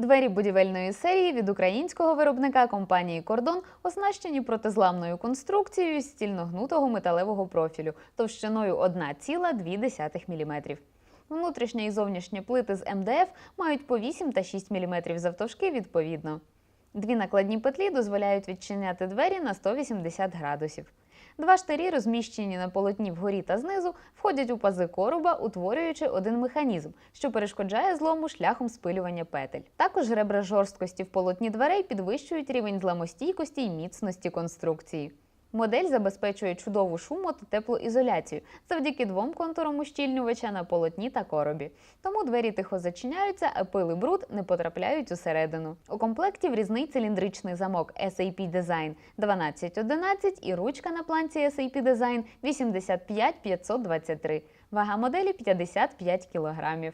Двері будівельної серії від українського виробника компанії Кордон оснащені протизламною конструкцією стільногнутого металевого профілю товщиною 1,2 мм. Внутрішня і зовнішня плити з МДФ мають по 8 та 6 мм завтовшки відповідно. Дві накладні петлі дозволяють відчиняти двері на 180 градусів. Два штирі, розміщені на полотні вгорі та знизу, входять у пази короба, утворюючи один механізм, що перешкоджає злому шляхом спилювання петель. Також ребра жорсткості в полотні дверей підвищують рівень зламостійкості і міцності конструкції. Модель забезпечує чудову шумо та теплоізоляцію завдяки двом контурам ущільнювача на полотні та коробі. Тому двері тихо зачиняються, а пил і бруд не потрапляють усередину. У комплекті врізний циліндричний замок SAP Design 1211 і ручка на планці SAP Design 85523. Вага моделі 55 кг.